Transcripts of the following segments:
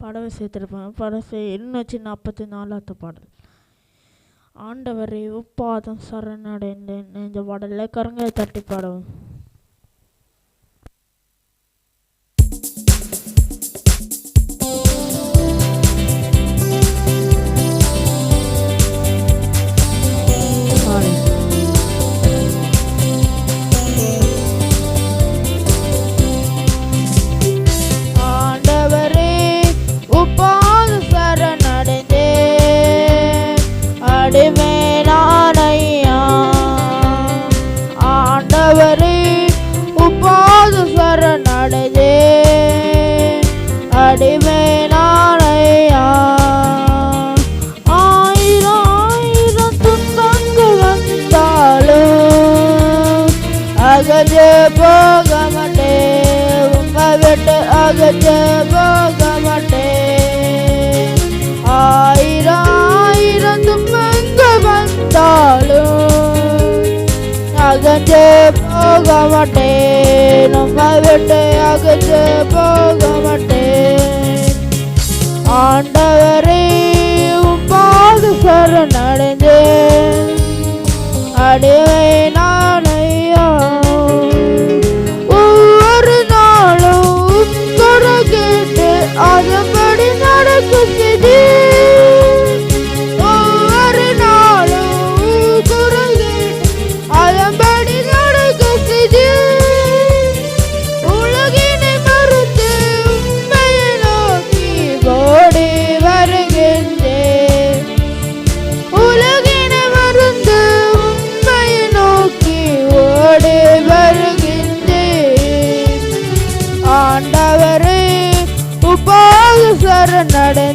படவை சேர்த்துருப்பேன். படவை எண்ணூற்றி நாற்பத்தி நாலாவது பாடல். ஆண்டவரை உப்பாதம் சரணடைந்தேன். இந்த பாடலில் கரங்களை தட்டி பாடவும். விட்டு அகற்ற போக மாட்டேன் ஆயிரம் ஆயிரம் துன்பங்கள் வந்தாலும் அகற்ற போக மாட்டேன் நம்ம விட்டு அகற்ற போக மாட்டேன் ஆண்டவரே உப்பாது சரணடைந்தேன் அடிவை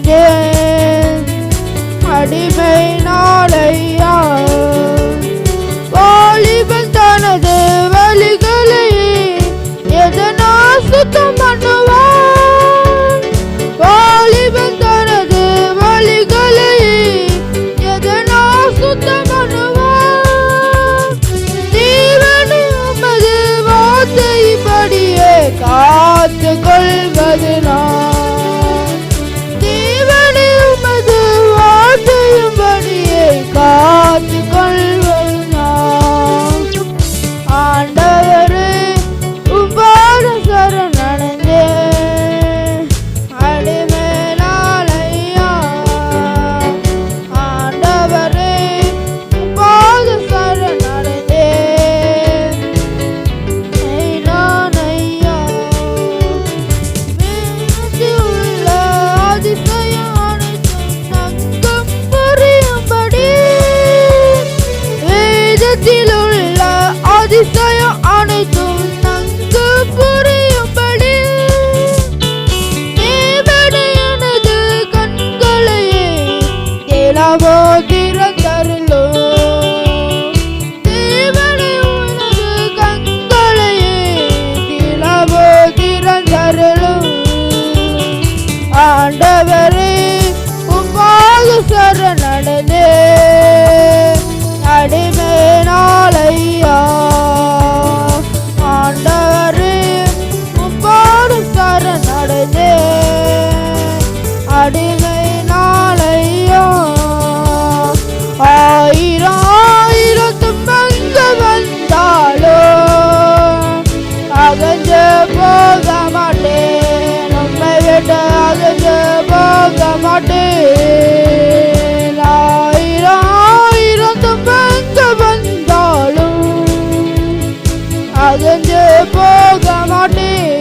சரணடைந்தேன் அடிமை நாளையா? வாலிபன் தனது வழிகளை எதனா சுத்தம் பண்ணுவான்? வாலிபன் தனது வழிகளை எதனா சுத்தம் பண்ணுவான்? தேவனை உமது வார்த்தைப்படியே காத்து கொள்வது நான். மாட்டேன் ஆயிரம் ஆயிரம் துன்பங்கள் வந்தாலும் அகஞ்சு போக மாட்டேன்.